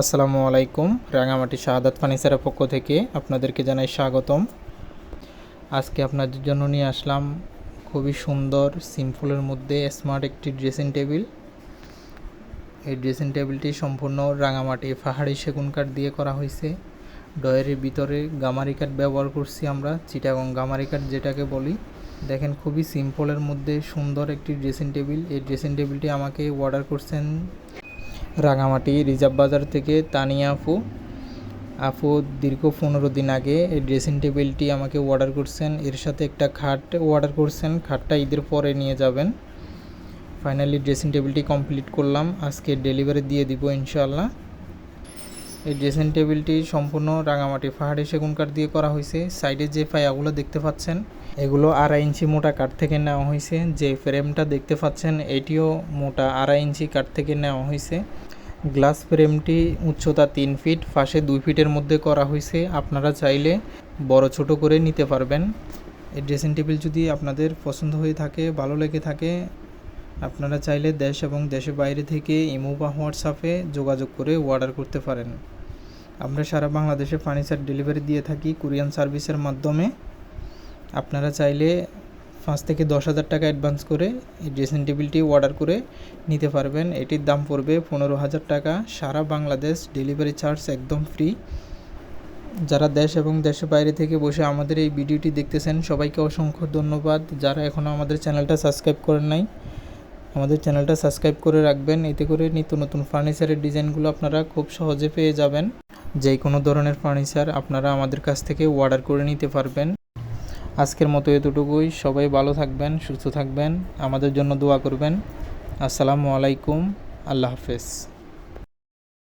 আসসালামু আলাইকুম, রাঙামাটি শাহাদাত ফার্নিচারের পক্ষ থেকে আপনাদেরকে জানাই স্বাগতম। আজকে আপনাদের জন্য নিয়ে আসলাম খুবই সুন্দর, সিম্পলের মধ্যে স্মার্ট একটি ড্রেসিং টেবিল এই ড্রেসিং টেবিলটি সম্পূর্ণ রাঙামাটি পাহাড়ি সেগুন কাঠ দিয়ে করা হয়েছে। ডয়ের ভিতরে গামারি কাঠ ব্যবহার করছি আমরা, চিটাগং গামারি কাঠ যেটাকে বলি। দেখেন খুবই সিম্পলের মধ্যে সুন্দর একটি ড্রেসিং টেবিল এই ড্রেসিং টেবিলটি আমাকে অর্ডার করছেন রাঙামাটি রিজার্ভ বাজার থেকে তানিয়া আফু আফু দীর্ঘ পনেরো দিন আগে এই ড্রেসিং টেবিলটি আমাকে অর্ডার করছেন। এর সাথে একটা খাট অর্ডার করছেন। খাটটা ঈদের পরে নিয়ে যাবেন। ফাইনালি ড্রেসিং টেবিলটি কমপ্লিট করলাম। আজকে ডেলিভারি দিয়ে দিব ইনশাল্লাহ এই ড্রেসিং টেবিলটি সম্পূর্ণ রাঙামাটি। পাহাড়ি সেগুন কাঠ দিয়ে করা হয়েছে সাইডে যে পায়াগুলো দেখতে পাচ্ছেন, এগুলো আড়াই ইঞ্চি মোটা কাঠ থেকে নেওয়া হয়েছে যে ফ্রেমটা দেখতে পাচ্ছেন, এটিও মোটা আড়াই ইঞ্চি কাঠ থেকে নেওয়া হয়েছে গ্লাস ফ্রেমটি উচ্চতা তিন ফিট, পাশে দুই ফিটের মধ্যে করা হয়েছে আপনারা চাইলে বড় ছোট করে নিতে পারবেন। এই ড্রেসিং টেবিল যদি আপনাদের পছন্দ হয়ে থাকে, ভালো লেগে থাকে আপনারা চাইলে দেশ এবং দেশের বাইরে থেকে ইমো বা হোয়াটসঅ্যাপে যোগাযোগ করে অর্ডার করতে পারেন। আমরা সারা বাংলাদেশে ফার্নিচার ডেলিভারি দিয়ে থাকি কুরিয়ান সার্ভিসের মাধ্যমে। আপনারা চাইলে পাঁচ থেকে দশ হাজার টাকা অ্যাডভান্স করে এই ড্রেসিং টেবিলটি অর্ডার করে নিতে পারবেন। এটির দাম পড়বে পনেরো হাজার টাকা। সারা বাংলাদেশ ডেলিভারি চার্জ একদম ফ্রি যারা দেশ এবং দেশের বাইরে থেকে বসে আমাদের এই ভিডিওটি দেখতেছেন, সবাইকে অসংখ্য ধন্যবাদ। যারা এখনও আমাদের চ্যানেলটা সাবস্ক্রাইব করেন নাই আমাদের চ্যানেলটা সাবস্ক্রাইব করে রাখবেন। এতে করে নিত্য নতুন ফার্নিচারের ডিজাইনগুলো আপনারা খুব সহজে পেয়ে যাবেন। যে কোনো ধরনের ফার্নিচার আপনারা আমাদের কাছ থেকে অর্ডার করে নিতে পারবেন। আজকের মতো এতটুকুই। সবাই ভালো থাকবেন, সুস্থ থাকবেন। আমাদের জন্য দোয়া করবেন। আসসালামু আলাইকুম। আল্লাহ হাফেজ।